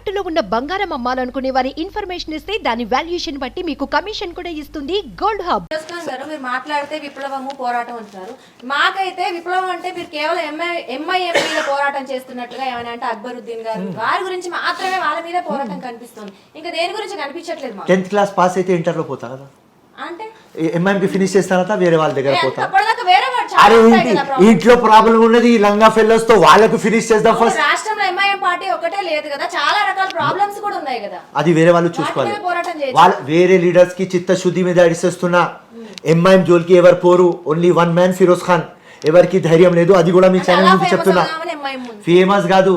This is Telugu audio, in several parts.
తాకట్టులో ఉన్న బంగారం అమ్మాలనుకునే వారి ఇన్ఫర్మేషన్ ఇస్తే దాని వాల్యుయేషన్ బట్టి మీకు కమిషన్ కూడా ఇస్తుంది. Gold hub. గారు మీరు మాట్లాడితే విప్లవము పోరాటం అంటున్నారు. మాకైతే విప్లవం అంటే మీరు కేవలం ఎంఐ ఎంఐఎం మీద పోరాటం చేస్తున్నట్లుగా ఏమైనా అంటే అక్బరుద్దీన్ గారు. వారి గురించి మాత్రమే వాళ్ళ మీద పోరాటం కనిపిస్తుంది. ఇంకా దేని గురించి కనిపించట్లేదు మాకు? టెన్త్ క్లాస్ పాస్ అయితే ఇంటర్లో పోతా కదా. అంటే? ఎంఐఎంకి ఫినిష్ చేసిన తర్వాత వేరే వాళ్ళ దగ్గర పోతా. అప్పటిదాకా వేరే అరే ఏంటి. ఇంట్లో ప్రాబ్లం ఉన్నది ఈ లంగా ఫెల్లర్స్తో వాళ్ళకు ఫినిష్ చేద్దాం ఫస్ట్ రాష్ట్రంలో ఎంఐఎం పార్టీ ఒకటే లేదు కదా చాలా రకాల ప్రాబ్లమ్స్ కూడా ఉన్నాయి కదా. అది వేరే వాళ్ళు చూసుకోవాలి. వాళ్ళ వేరే లీడర్స్కి చిత్తశుద్ధి మీద అడిచేస్తున్నా ఎంఐఎం జోలికి ఎవరు పోరు? Only one man Firoz Khan ఎవరికి ధైర్యం లేదు అది కూడా మీ ఛానల్ నుంచి చెప్తున్నా. ఫేమస్ కాదు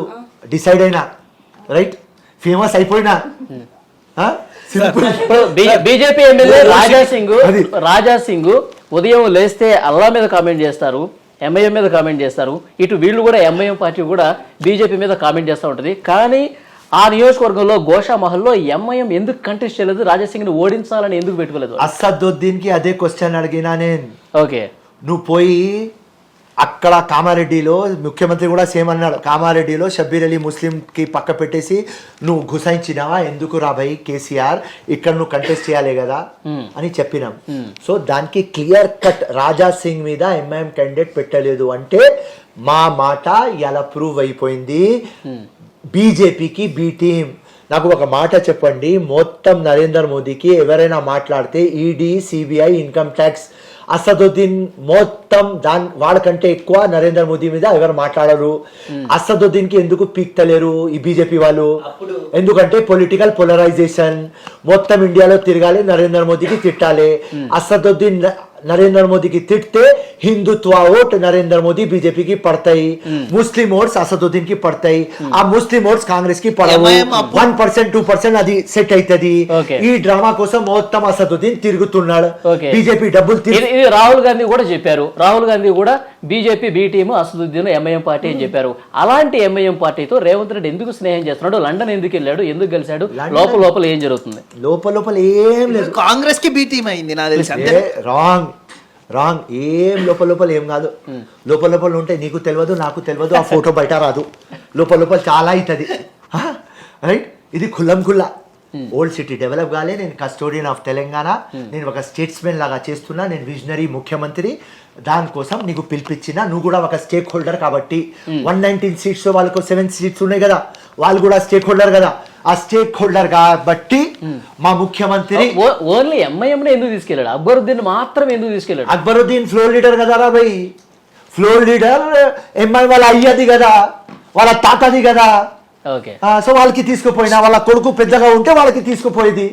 డిసైడ్ అయినా. రైట్ ఫేమస్ అయిపోయినా. బీజేపీ ఎమ్మెల్యే రాజా సింగ్ అది. రాజా సింగ్ ఉదయం లేస్తే అల్లా మీద కామెంట్ చేస్తారు ఎంఐఎం మీద కామెంట్ చేస్తారు. ఇటు వీళ్ళు కూడా ఎంఐఎం పార్టీ కూడా బీజేపీ మీద కామెంట్ చేస్తూ ఉంటుంది. కానీ ఆ నియోజకవర్గంలో గోషా మహల్లో ఎంఐఎం ఎందుకు కంటెస్ట్ చేయలేదు రాజా సింగ్ని ఓడించాలని ఎందుకు పెట్టుకోలేదు? అసదుద్దీన్కి అదే క్వశ్చన్ అడిగినా నేను. ఓకే. నువ్వు పోయి అక్కడ కామారెడ్డిలో ముఖ్యమంత్రి కూడా సేమ్ అన్నాడు. కామారెడ్డిలో షబ్బీర్ అలీ ముస్లింకి పక్క పెట్టేసి నువ్వు గుసాయించినావా ఎందుకు రా భయ్ కేసీఆర్? ఇక్కడ నువ్వు కంటెస్ట్ చేయాలి కదా అని చెప్పినాం. సో దానికి క్లియర్ కట్ రాజా సింగ్ మీద ఎంఐఎం క్యాండిడేట్ పెట్టలేదు అంటే మా మాట ఇలా ప్రూవ్ అయిపోయింది. బీజేపీకి బి టీం నాకు ఒక మాట చెప్పండి. మొత్తం నరేంద్ర మోదీకి ఎవరైనా మాట్లాడితే ED CBI income tax Asaduddin మొత్తం దాని వాళ్ళకంటే ఎక్కువ నరేంద్ర మోదీ మీద ఎవరు మాట్లాడరు? అసదుద్దీన్కి ఎందుకు పీక్తలేరు ఈ బీజేపీ వాళ్ళు? ఎందుకంటే పొలిటికల్ పోలరైజేషన్ మొత్తం ఇండియాలో తిరగాలి నరేంద్ర మోదీకి తిట్టాలి. అసదుద్దీన్ న- నరేంద్ర మోదీకి తిట్టే హిందుత్వ ఓట్ నరేంద్ర మోదీ బీజేపీకి పడతాయి. ముస్లిం ఓట్స్ అసదుద్దీన్కి పడతాయి ఆ ముస్లిం ఓట్స్ కాంగ్రెస్కి పడవు వన్ పర్సెంట్ టూ పర్సెంట్ అది సెట్ అవుతుంది. ఈ డ్రామా కోసం మొత్తం అసదుద్దీన్ తిరుగుతున్నాడు. బీజేపీ డబ్బులు ఇది రాహుల్ గాంధీ కూడా చెప్పారు. రాహుల్ గాంధీ కూడా BJP B team Asaduddin MIM party అని చెప్పారు. అలాంటి ఎంఐఎం పార్టీతో రేవంత్ రెడ్డి ఎందుకు స్నేహం చేస్తున్నాడు? లండన్ ఎందుకు వెళ్ళాడు? ఎందుకు గెలిచాడు? లోపల లోపల ఏం జరుగుతుంది? లోపల లోపల ఏం లేదు. కాంగ్రెస్కి బి టీం అయింది నాకు తెలిసి. రాంగ్. రాంగ్. ఏం లోపల లోపల ఏం కాదు. లోపల లోపల ఉంటే నీకు తెలియదు నాకు తెలియదు ఆ ఫోటో బయట రాదు. లోపల లోపల చాలా అవుతుంది. రైట్? ఇది ఖుల్లం ఖుల్లా ఓల్డ్ సిటీ డెవలప్ కాలే నేను కస్టోడియన్ ఆఫ్ తెలంగాణ నేను ఒక స్టేట్స్మెన్ లాగా చేస్తున్నా నేను విజనరీ ముఖ్యమంత్రి. దానికోసం నీకు పిలిపించిన నువ్వు కూడా ఒక స్టేక్ హోల్డర్ కాబట్టి వన్ నైన్టీన్ సీట్స్ వాళ్ళకు సెవెన్ సీట్స్ ఉన్నాయి కదా. వాళ్ళు కూడా స్టేక్ హోల్డర్ కదా. ఆ స్టేక్ హోల్డర్ కాబట్టి మా ముఖ్యమంత్రి ఓన్లీ ఎంఐఎం ఎందుకు తీసుకెళ్ళాడు? అక్బరుద్దీన్ మాత్రం ఎందుకు తీసుకెళ్ళాడు? అక్బరుద్దీన్ ఫ్లోర్ లీడర్ కదా రా ఫ్లోర్ లీడర్ ఎంఐ వాళ్ళ అయ్యది కదా. వాళ్ళ తాతది కదా. సో వాళ్ళకి తీసుకుపోయినా వాళ్ళ కొడుకు పెద్దగా ఉంటే వాళ్ళకి తీసుకుపోయేది.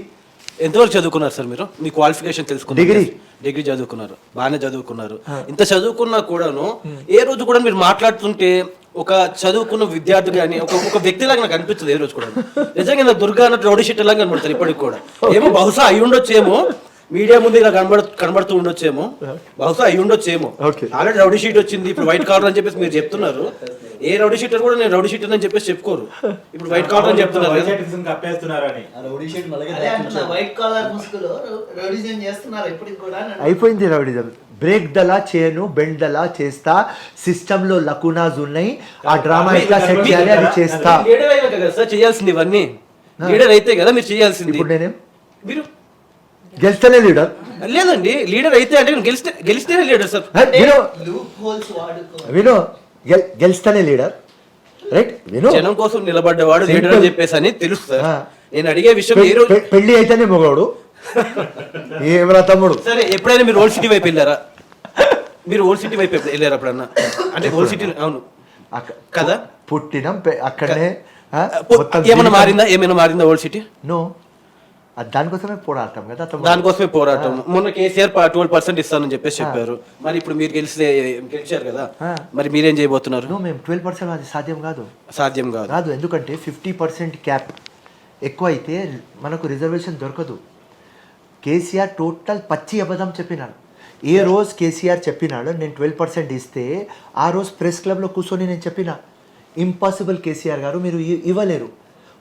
ఎంతవరకు చదువుకున్నారు సార్ మీరు? మీ క్వాలిఫికేషన్ తెలుసుకున్నారు. డిగ్రీ. డిగ్రీ చదువుకున్నారు. బాగానే చదువుకున్నారు. ఇంత చదువుకున్నా కూడాను ఏ రోజు కూడా మీరు మాట్లాడుతుంటే ఒక చదువుకున్న విద్యార్థి కానీ ఒక ఒక వ్యక్తిలాగా నాకు అనిపించదు ఏ రోజు కూడా నిజంగా దుర్గా అన్నట్టు రౌడీ షీట్ లాగా కనబడతారు ఇప్పటికి కూడా. ఏమో బహుశా అయి ఉండొచ్చేమో మీడియా ముందు ఇలా కనబడ కనబడుతూ ఉండొచ్చేమో. బహుశా అయి ఉండొచ్చేమో. ఆల్రెడీ రౌడీ షీట్ వచ్చింది ఇప్పుడు వైట్ కాలర్ అని చెప్పేసి మీరు చెప్తున్నారు. ఏ రౌడీ షీటర్ కూడా నేను రౌడీ షీటర్ అని చెప్పేసి చెప్పుకోరు. ఇప్పుడు వైట్ కాలర్ అని చెప్తున్నారు కదా. కప్పేస్తున్నారని. అదే అంటున్నా వైట్ కాలర్ ముసుగులో రౌడిజం చేస్తున్నారు ఇప్పటికి కూడా అని అయిపోయింది రౌడిజం. బ్రేక్ దలా చేయను బెండ్ దలా చేస్తా సిస్టమ్లో లకునాస్ ఉన్నాయి. ఆ డ్రామా ఎట్లా సెట్ చేయాలి అది చేస్తా. సార్ చేయాల్సింది ఇవన్నీ. లీడర్ అయితే కదా మీరు చేయాల్సింది. ఇప్పుడు నేనేం? మీరు? గెలుస్తలే లీడర్. లేదండి లీడర్ అయితే అంటే గెలిస్తే గెలిస్తేనే లీడర్ సార్. విను. గెల్- గెలుస్తనే లీడర్. రైట్? విను. జనం కోసం నిలబడ్డవాడు లీడర్ అని. చెప్పేసి అని తెలుసు. నేను అడిగే విషయం పెళ్ళి అయితేనే మొగోడు. ఏమరా తమ్ముడు? సరే ఎప్పుడైనా మీరు ఓల్డ్ సిటీ వైపు వెళ్ళారా? మీరు ఓల్డ్ సిటీ వైపు వెళ్ళారా ఎప్పుడన్నా? అంటే ఓల్డ్ సిటీ అవును. కదా? పుట్టినాం అక్కడనే మొత్తం ఏమైనా మారిందా? ఏమైనా మారిందా ఓల్డ్ సిటీ? నో. దానికోసమే పోరాడతాం కదా. దానికోసమే పోరాటం మొన్న కేసీఆర్ ట్వెల్వ్ పర్సెంట్ ఇస్తానని చెప్పేసి చెప్పారు. మరి ఇప్పుడు మీరు గెలిస్తే గెలిచారు కదా. మరి మీరేం చేయబోతున్నారు? మేము ట్వెల్వ్ పర్సెంట్ అది సాధ్యం కాదు. సాధ్యం కాదు. కాదు ఎందుకంటే ఫిఫ్టీ పర్సెంట్ క్యాప్ ఎక్కువ అయితే మనకు రిజర్వేషన్ దొరకదు. కేసీఆర్ టోటల్ పచ్చి అబద్ధం చెప్పినాడు. ఏ రోజు కేసీఆర్ చెప్పినాడు నేను ట్వెల్వ్ పర్సెంట్ ఇస్తే ఆ రోజు ప్రెస్ క్లబ్లో కూర్చొని నేను చెప్పిన ఇంపాసిబుల్ కేసీఆర్ గారు మీరు ఇవ్వలేరు.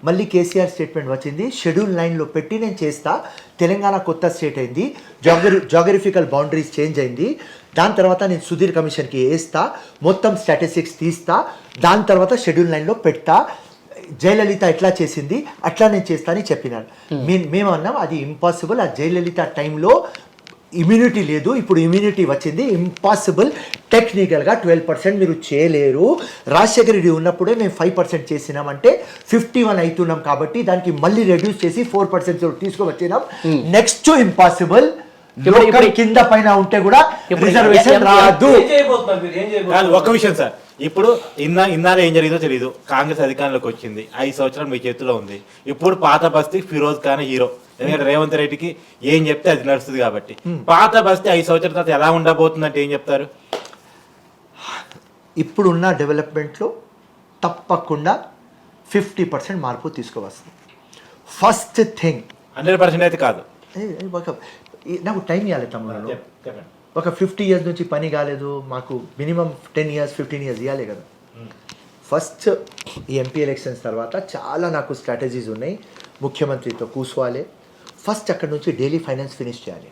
మళ్ళీ కేసీఆర్ స్టేట్మెంట్ వచ్చింది. షెడ్యూల్ లైన్లో పెట్టి నేను చేస్తా. తెలంగాణ కొత్త స్టేట్ అయింది. జాగ్రఫీ జాగ్రఫికల్ బౌండరీస్ చేంజ్ అయింది. దాని తర్వాత నేను సుధీర్ కమిషన్కి వేస్తా. మొత్తం స్టాటిస్టిక్స్ తీస్తా. దాని తర్వాత షెడ్యూల్ లైన్లో పెడతా. జయలలిత ఎట్లా చేసింది? అట్లా నేను చేస్తానని చెప్పినారు. మే- మేము అన్నాం అది ఇంపాసిబుల్ ఆ జయలలిత టైంలో ఇమ్యూనిటీ లేదు. ఇప్పుడు ఇమ్యూనిటీ వచ్చింది. ఇంపాసిబుల్ టెక్నికల్గా ట్వెల్వ్ పర్సెంట్ మీరు చేయలేరు. రాజశేఖర రెడ్డి ఉన్నప్పుడే మేము ఫైవ్ పర్సెంట్ చేసినామంటే ఫిఫ్టీ వన్ అవుతున్నాం కాబట్టి దానికి మళ్ళీ రెడ్యూస్ చేసి ఫోర్ పర్సెంట్ తీసుకువచ్చినాం. నెక్స్ట్ ఇంపాసిబుల్ ఇప్పుడు- ఇప్పుడు- కింద పైన ఉంటే కూడా ఇప్పుడు రిజర్వేషన్ రాదు. కాదు ఒక విషయం సార్. ఇప్పుడు ఇన్నా ఇన్నాళ్ళు ఏం జరిగిందో తెలియదు కాంగ్రెస్ అధికారంలోకి వచ్చింది. ఐదు సంవత్సరాలు మీ చేతిలో ఉంది. ఇప్పుడు పాత బస్తీ ఫిరోజ్ ఖాన్ హీరో. ఎందుకంటే రేవంత్ రెడ్డికి ఏం చెప్తే అది నడుస్తుంది కాబట్టి. పాత బస్తీ ఐదు సంవత్సరాల తర్వాత ఎలా ఉండబోతుందంటే ఏం చెప్తారు? ఇప్పుడున్న డెవలప్మెంట్లో తప్పకుండా ఫిఫ్టీ పర్సెంట్ మార్పు తీసుకువస్తుంది ఫస్ట్ థింగ్. హండ్రెడ్ పర్సెంట్ అయితే కాదు. ఒక నాకు టైం ఇవ్వాలి చెప్పండి. ఒక ఫిఫ్టీ ఇయర్స్ నుంచి పని కాలేదు మాకు minimum ten years fifteen years ఇవ్వాలి కదా. ఫస్ట్ ఈ ఎంపీ ఎలక్షన్స్ తర్వాత చాలా నాకు స్ట్రాటజీస్ ఉన్నాయి. ముఖ్యమంత్రితో కూర్చోవాలి ఫస్ట్ అక్కడ నుంచి డైలీ ఫైనాన్స్ ఫినిష్ చేయాలి.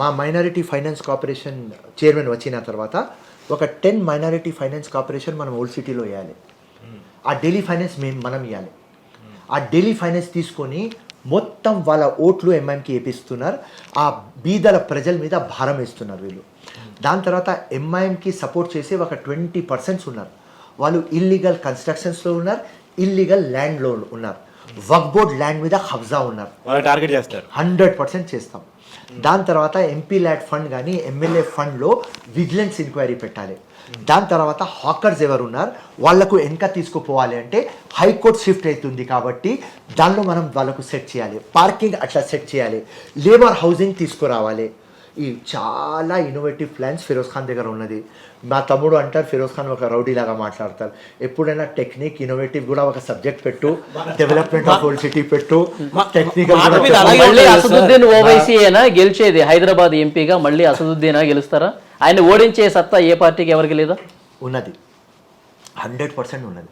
మా మైనారిటీ ఫైనాన్స్ కార్పొరేషన్ చైర్మన్ వచ్చిన తర్వాత ఒక టెన్ మైనారిటీ ఫైనాన్స్ కార్పొరేషన్ మనం ఓల్డ్ సిటీలో వేయాలి. ఆ డైలీ ఫైనాన్స్ మేము మనం ఇవ్వాలి ఆ డైలీ ఫైనాన్స్ తీసుకొని మొత్తం వాళ్ళ ఓట్లు ఎంఐఎంకి వేపిస్తున్నారు. ఆ బీదల ప్రజల మీద భారం వేస్తున్నారు వీళ్ళు. దాని తర్వాత ఎంఐఎంకి సపోర్ట్ చేసే ఒక ట్వంటీ పర్సెంట్స్ ఉన్నారు. వాళ్ళు ఇల్లీగల్ కన్స్ట్రక్షన్స్లో ఉన్నారు ఇల్లీగల్ ల్యాండ్లో ఉన్నారు. వక్ బోర్డ్ ల్యాండ్ మీద హబ్జా ఉన్నారు. టార్గెట్ చేస్తారు. హండ్రెడ్ పర్సెంట్ చేస్తాం. దాని తర్వాత ఎంపీ ల్యాడ్ ఫండ్ కానీ ఎమ్మెల్యే ఫండ్లో విజిలెన్స్ ఎంక్వైరీ పెట్టాలి. దాని తర్వాత హాకర్స్ ఎవరు ఉన్నారు వాళ్ళకు వెనక తీసుకుపోవాలి అంటే హైకోర్టు షిఫ్ట్ అవుతుంది కాబట్టి దానిలో మనం వాళ్ళకు సెట్ చేయాలి. పార్కింగ్ అట్లా సెట్ చేయాలి. లేబర్ హౌసింగ్ తీసుకురావాలి. ఈ చాలా ఇన్నోవేటివ్ ప్లాన్స్ ఫిరోజ్ ఖాన్ దగ్గర ఉన్నది. మా తమ్ముడు అంటారు ఫిరోజ్ ఖాన్ ఒక రౌడీ లాగా మాట్లాడతారు. ఎప్పుడైనా టెక్నిక్ ఇన్నోవేటివ్ కూడా ఒక సబ్జెక్ట్ పెట్టు డెవలప్మెంట్ ఆఫ్ ఓల్డ్ సిటీ పెట్టు టెక్నికల్ అసదుద్దీన్ గెలిచేది. హైదరాబాద్ ఎంపీగా మళ్ళీ అసదుద్దీనా గెలుస్తారా? ఆయన ఓడించే సత్తా ఏ పార్టీకి ఎవరికి లేదా? ఉన్నది. హండ్రెడ్ పర్సెంట్ ఉన్నది.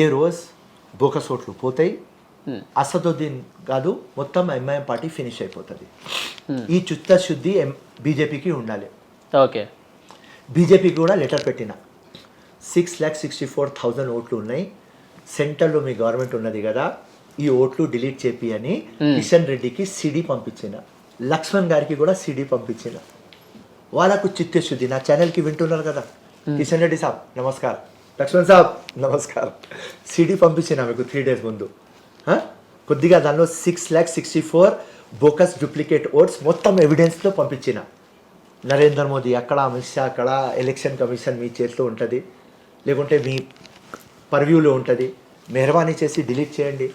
ఏ రోజు బోకస్ ఓట్లు పోతాయి అసదుద్దీన్ కాదు మొత్తం ఎంఐఎం పార్టీ ఫినిష్ అయిపోతుంది. ఈ చిత్తశుద్ధి బీజేపీకి ఉండాలి. ఓకే. బీజేపీకి కూడా లెటర్ పెట్టిన. Six lakh sixty four thousand ఓట్లు ఉన్నాయి. సెంటర్లో మీ గవర్నమెంట్ ఉన్నది కదా ఈ ఓట్లు డిలీట్ చేపి అని కిషన్ రెడ్డికి సిడి పంపించిన. లక్ష్మణ్ గారికి కూడా సిడి పంపించిన. వాళ్ళకు చిత్తశుద్ధి నా ఛానల్కి వింటున్నారు కదా. కిషన్ రెడ్డి సాబ్ నమస్కార్. లక్ష్మణ్ సాబ్ నమస్కార్. సిడి పంపించిన మీకు త్రీ డేస్ ముందు? కొద్దిగా దానిలో six lakh sixty four bogus duplicate votes మొత్తం ఎవిడెన్స్తో పంపించిన. నరేంద్ర మోదీ అక్కడ అమిత్ షా అక్కడ ఎలక్షన్ కమిషన్ మీ చేతిలో ఉంటుంది. లేకుంటే మీ పర్వ్యూలో ఉంటుంది. మెహర్బానీ చేసి డిలీట్ చేయండి.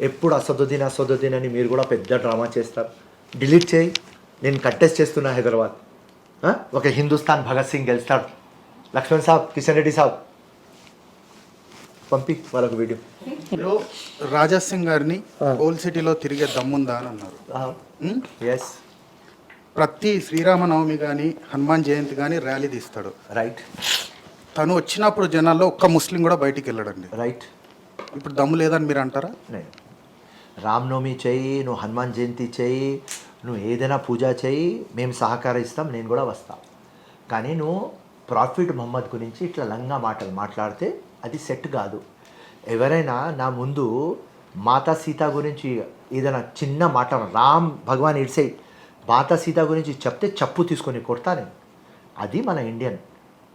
ఎప్పుడు అసదుద్దీన్ అసదుద్దీన్ అని మీరు కూడా పెద్ద డ్రామా చేస్తారు. డిలీట్ చేయి. నేను కంటెస్ట్ చేస్తున్నా హైదరాబాద్. ఒక హిందుస్థాన్ భగత్ సింగ్ గెలుస్తాడు. లక్ష్మణ్ సాబ్ కిషన్ రెడ్డి సాబ్. పంపి వాళ్ళకు వీడియో. ఇప్పుడు రాజా సింగ్ గారిని ఓల్డ్ సిటీలో తిరిగే దమ్ముందా అని అన్నారు? ఎస్ ప్రతి శ్రీరామనవమి కానీ హనుమాన్ జయంతి కానీ ర్యాలీ తీస్తాడు. రైట్ తను వచ్చినప్పుడు జనాల్లో ఒక్క ముస్లిం కూడా బయటికి వెళ్ళడండి. రైట్ ఇప్పుడు దమ్ము లేదని మీరు అంటారా? రామ్నవమి చెయ్యి నువ్వు హనుమాన్ జయంతి చెయ్యి నువ్వు ఏదైనా పూజ చెయ్యి మేము సహకరిస్తాం నేను కూడా వస్తా. కానీ నువ్వు ప్రాఫిట్ మొహమ్మద్ గురించి ఇట్లా లంగా మాటలు మాట్లాడితే అది సెట్ కాదు. ఎవరైనా నా ముందు మాతా సీత గురించి ఏదైనా చిన్న మాట రామ్ భగవాన్ ఇడ్సే మాతా సీత గురించి చెప్తే చెప్పు తీసుకొని కొడతా నేను. అది మన ఇండియన్.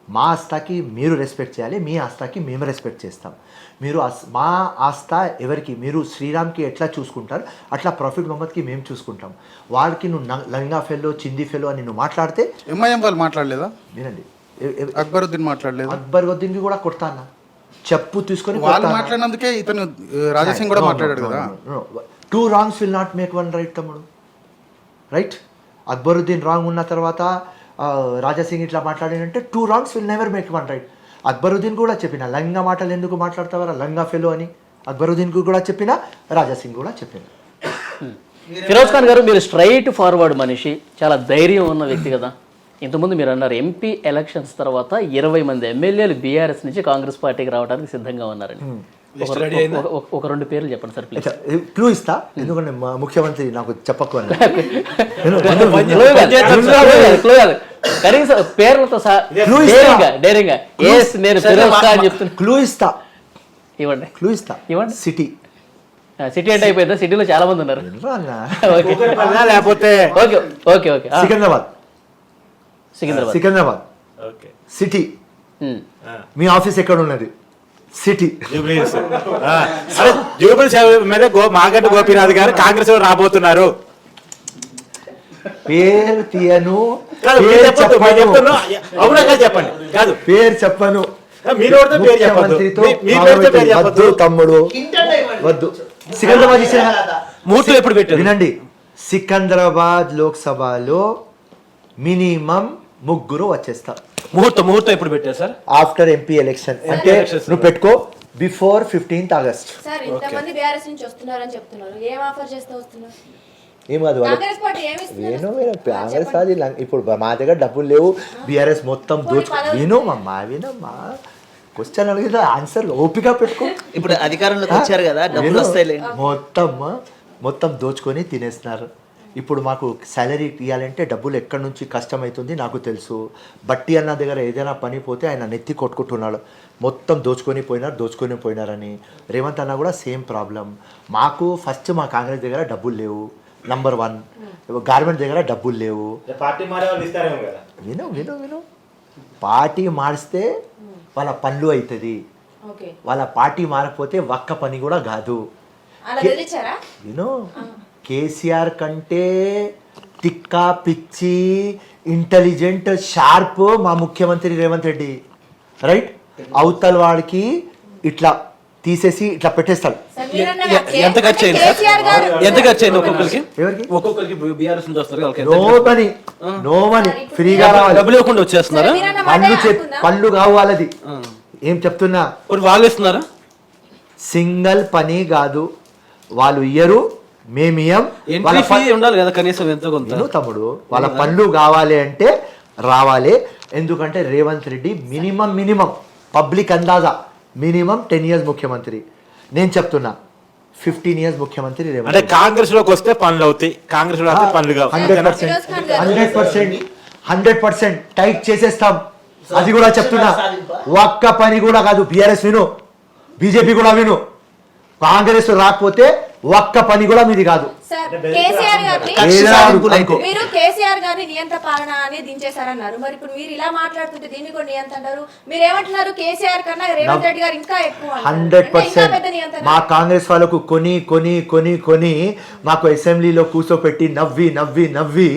మా ఆస్థాకి మీరు రెస్పెక్ట్ చేయాలి మీ ఆస్థాకి మేము రెస్పెక్ట్ చేస్తాం. మీరు ఆస్- మా ఆస్థ ఎవరికి మీరు శ్రీరామ్కి ఎట్లా చూసుకుంటారు అట్లా ప్రాఫిట్ మొహమ్మద్కి మేము చూసుకుంటాం. వాడికి నువ్వు న- లంగా ఫెల్లో చింది ఫెల్లో అని నువ్వు మాట్లాడితే ఎంఐఎం వాళ్ళు మాట్లాడలేదా? వినండి. అక్బరుద్దీన్ మాట్లాడలేదా? అక్బర్ వద్దీన్కి కూడా కొడతా అన్న. చెప్పు తీసుకొని వాళ్ళు మాట్లాడినందుకే ఇతను రాజా సింగ్ కూడా మాట్లాడాడు కదా. Two wrongs will not make one right తమ్ముడు. రైట్ అక్బరుద్దీన్ రాంగ్ ఉన్న తర్వాత ఆ, రాజాసింగ్ ఇట్లా మాట్లాడినంటే two wrongs will never make one right Akbaruddin కూడా చెప్పిన లంగా మాటలు ఎందుకు మాట్లాడతావరా? లంగా ఫెలో అని. అక్బరుద్దీన్కి కూడా చెప్పిన రాజాసింగ్ కూడా చెప్పిన. ఫిరోజ్ ఖాన్ గారు మీరు స్ట్రైట్ ఫార్వర్డ్ మనిషి చాలా ధైర్యం ఉన్న వ్యక్తి కదా. ఇంతకుముందు మీరు అన్నారు ఎంపీ ఎలక్షన్స్ తర్వాత ఇరవై మంది ఎమ్మెల్యేలు బీఆర్ఎస్ నుంచి కాంగ్రెస్ పార్టీకి రావడానికి సిద్ధంగా ఉన్నారండి ఒక- రెండు పేర్లు చెప్పండి సార్ ప్లీజ్ క్లూ ఇస్తా? ఎందుకంటే మా ముఖ్యమంత్రి నాకు చెప్పకు అని. కనీసం పేర్లతో. డేరింగా నేను క్లూ ఇస్తా. ఇవ్వండి. క్లూ ఇస్తా. ఇవ్వండి. సిటీ సిటీ అంటే అయిపోయిందా? సిటీలో చాలా మంది ఉన్నారు. లేకపోతే okay okay okay Secunderabad. Secunderabad. Secunderabad. Okay. City. మీ ఆఫీస్ ఎక్కడ ఉన్నది? సిటీ. జూబ్లీస్ మీద గో మాగంటి గోపీనాథ్ గారు కాంగ్రెస్లో రాబోతున్నారు. పేరు తీయను. అవునా కాదు చెప్పండి. కాదు. పేరు చెప్పను. వద్దు. తమ్ముడు. వద్దు. సికింద్రాబాద్ ఎప్పుడు పెట్టారు? వినండి. సికింద్రాబాద్ లోక్సభలో మినిమం ముగ్గురు వచ్చేస్తారు ముహూర్తం ముహూర్తం ఎప్పుడు పెట్టారు సార్? ఆఫ్టర్ ఎంపీ ఎలక్షన్ అంటే elections. నువ్వు పెట్టుకో బిఫోర్ ఫిఫ్టీన్త్ ఆగస్ట్ సార్ ఇంతమంది బీఆర్ఎస్ నుంచి వస్తున్నారని చెప్తున్నారు. ఏం ఆఫర్ చేస్తూ వస్తున్నారు? ఏం కాదు వాళ్ళు కాంగ్రెస్ పార్టీ ఏమి ఇస్తున్నారు? విను విను కాంగ్రెస్ అది లం- ఇప్పుడు మా దగ్గర డబ్బులు లేవు. బీఆర్ఎస్ మొత్తం దోచు పదవులు విను మా వినమ్మా క్వశ్చన్ అడిగితే ఆన్సర్ ఓపిక పెట్టుకో. ఇప్పుడు అధికారంలోకి వచ్చారు కదా డబ్బులు మొత్తం మొత్తం దోచుకొని తినేస్తున్నారు. ఇప్పుడు మాకు సాలరీ ఇవ్వాలంటే డబ్బులు ఎక్కడి నుంచి కష్టమవుతుంది నాకు తెలుసు. బట్టి అన్న దగ్గర ఏదైనా పని పోతే ఆయన నెత్తి కొట్టుకుంటున్నాడు. మొత్తం దోచుకొని పోయినారు దోచుకొని పోయినారని. రేవంత్ అన్న కూడా సేమ్ ప్రాబ్లం మాకు ఫస్ట్ మా కాంగ్రెస్ దగ్గర డబ్బులు లేవు. నంబర్ వన్ గార్మెంట్ దగ్గర డబ్బులు లేవు. విను విను విను. పార్టీ మారిస్తే వాళ్ళ పనులు అవుతుంది ఓకే. వాళ్ళ పార్టీ మారకపోతే ఒక్క పని కూడా కాదు. అలా తెలిచారా యూనో కేసీఆర్ కంటే తిక్క పిచ్చి ఇంటెలిజెంట్ షార్ప్ మా ముఖ్యమంత్రి రేవంత్ రెడ్డి. రైట్? అవతల వాడికి ఇట్లా తీసేసి ఇట్లా పెట్టేస్తాడు. ఎంత ఖర్చు అయింది సార్? కేసీఆర్ గారు ఎంత ఖర్చు అయింది ఒక్కొక్కరికి? ఎవరికి? ఒక్కొక్కరికి BRS no money no money ఫ్రీగా రావాలి. డబ్బులు ఇవ్వకుండా వచ్చేస్తున్నారా? పళ్ళు. పళ్ళు కావు వాళ్ళది. ఏం చెప్తున్నా? ఇప్పుడు వాళ్ళు ఇస్తున్నారా? సింగల్ పని కాదు. వాళ్ళు ఇయ్యరు. మేము ఇయ్యం వాళ్ళ ఎంట్రీ ఫీ ఉండాలి కదా కనీసం ఎంతో కొంత. తమ్ముడు వాళ్ళ పనులు కావాలి అంటే రావాలి. ఎందుకంటే Revanth Reddy minimum minimum public అందాజా minimum ten years ముఖ్యమంత్రి. నేను చెప్తున్నా ఫిఫ్టీన్ ఇయర్స్ ముఖ్యమంత్రి రేవంత్ అంటే కాంగ్రెస్లోకి వస్తే పనులు అవుతాయి. కాంగ్రెస్లో పనులు hundred percent. Hundred percent. Hundred percent. Tight చేసేస్తాం. అది కూడా చెప్తున్నా. ఒక్క పని కూడా కాదు. బీఆర్ఎస్ విను. బీజేపీ కూడా విను. కాంగ్రెస్ రాకపోతే ఒక్క పని కూడా మీది కాదు. మీరు కేసీఆర్ గారిని నియంత్ర పాలన అని దించేశారన్నారు. మరి ఇప్పుడు మీరు ఇలా మాట్లాడుతుంటే దీన్ని కూడా నియంత్ర అంటారు మీరు ఏమంటున్నారు కేసీఆర్ కన్నా రేవంత్ రెడ్డి గారు ఇంకా ఎక్కువ. Hundred percent. మా కాంగ్రెస్ వాళ్ళకు కొని కొని కొని కొని మాకు అసెంబ్లీలో కూర్చోపెట్టి నవ్వి నవ్వి నవ్వి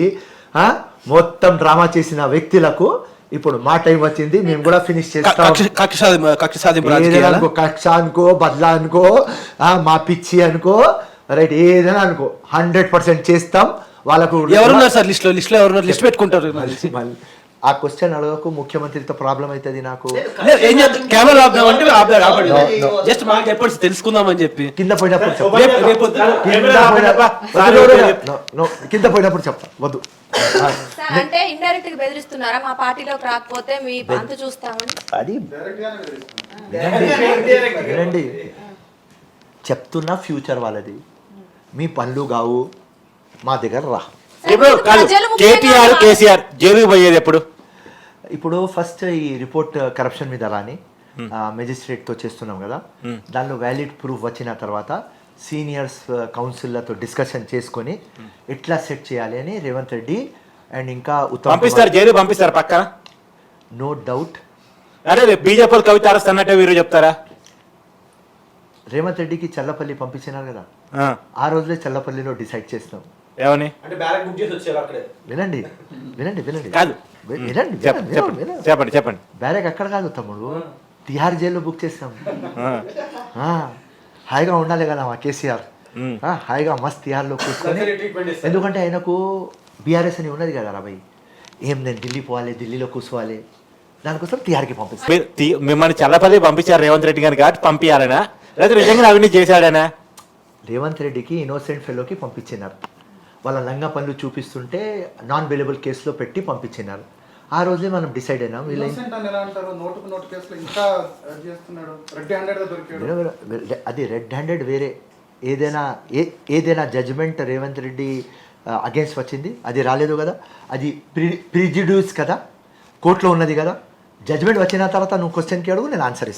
ఆ, మొత్తం డ్రామా చేసిన వ్యక్తులకు ఇప్పుడు మా టైం వచ్చింది మేము కూడా ఫినిష్ చేస్తాం. కక్ష- అనుకో కక్ష అనుకో బద్లా అనుకో మా పిచ్చి అనుకో రైట్ ఏదైనా అనుకో హండ్రెడ్ పర్సెంట్ చేస్తాం. వాళ్ళకు ఎవరున్నారు సార్ లిస్ట్లో లిస్ట్లో ఎవరున్నారు లిస్ట్ పెట్టుకుంటారు ఆ క్వశ్చన్ అడగకు ముఖ్యమంత్రితో ప్రాబ్లం అవుతుంది నాకు. ఏం చేద్దాం? కెమెరా ఆపుదాం అంటే ఆపండి జస్ట్ మాకు చెప్పండి తెలుసుకుందామని చెప్పి. కింద పోయినప్పుడు రేపు- రేపు కింద పోయినప్పుడు. No, no, కింద పోయినప్పుడు చెప్తా. వద్దు. సార్ అంటే ఇండైరెక్ట్గా బెదిరిస్తున్నారా? మా పార్టీలోకి రాకపోతే మీ అంత చూస్తామని. అది వినండి వినండి. చెప్తున్నా ఫ్యూచర్ వాళ్ళది. మీ పనులు కావు. మా దగ్గర రా. ఇప్పుడు కాదు కేటీఆర్ కేసీఆర్ జైలుకి పోయేది ఎప్పుడు? ఇప్పుడు ఫస్ట్ ఈ రిపోర్ట్ కరప్షన్ మీద రాని మెజిస్ట్రేట్తో చేస్తున్నాం కదా దానిలో వ్యాలిడ్ ప్రూఫ్ వచ్చిన తర్వాత సీనియర్స్ కౌన్సిల్లతో డిస్కషన్ చేసుకొని ఎట్లా సెట్ చేయాలి అని రేవంత్ రెడ్డి అండ్ ఇంకా పంపిస్తారు జైలు పంపిస్తారు పక్కన? No doubt. అరే బీజేపీ కవిత అరెస్ట్ అన్నట్టే వీరు చెప్తారా? రేవంత్ రెడ్డికి చల్లపల్లి పంపించినారు కదా ఆ, ఆ రోజులే చల్లపల్లిలో డిసైడ్ చేసినాం. ఏమని? అంటే బ్యారక్ బుక్ చేసి వచ్చారు అక్కడే. వినండి వినండి వినండి. కాదు. వినండి చెప్ప- వినండి, చెప్పండి. చెప్పండి చెప్పండి బ్యారెక్ అక్కడ కాదు తమ్ముడు. తిహార్ జైల్లో బుక్ ఆ, హాయిగా ఉండాలి కదా మా కేసీఆర్. హాయిగా మస్త్ తిహార్లో కూర్చొని. ఎందుకంటే ఆయనకు బీఆర్ఎస్ అని ఉన్నది కదా రాబాయ్ ఏం నేను ఢిల్లీ పోవాలి ఢిల్లీలో కూర్చోవాలి. దానికోసం తిహార్కి పంపిస్తాను మిమ్మల్ని చల్లపల్లి పంపించారు రేవంత్ రెడ్డి గారిని కాబట్టి పంపించాలనా లేదా నిజంగా అవినీతి చేశాడనా? రేవంత్ రెడ్డికి ఇన్నోసెంట్ ఫెలోకి పంపించినారు. వాళ్ళ లంగా పనులు చూపిస్తుంటే నాన్ అవైలబుల్ కేసులో పెట్టి పంపించినారు. ఆ రోజే మనం డిసైడ్ అయినాం. అది రెడ్ హ్యాండెడ్ వేరే ఏదైనా ఏ ఏదైనా జడ్జిమెంట్ రేవంత్ రెడ్డి అగేన్స్ట్ వచ్చింది. అది రాలేదు కదా. అది ప్రి ప్రిజిడ్యూస్ కదా. కోర్టులో ఉన్నది కదా. జడ్జిమెంట్ వచ్చిన తర్వాత నువ్వు క్వశ్చన్కి అడుగు నేను ఆన్సర్ ఇస్తాను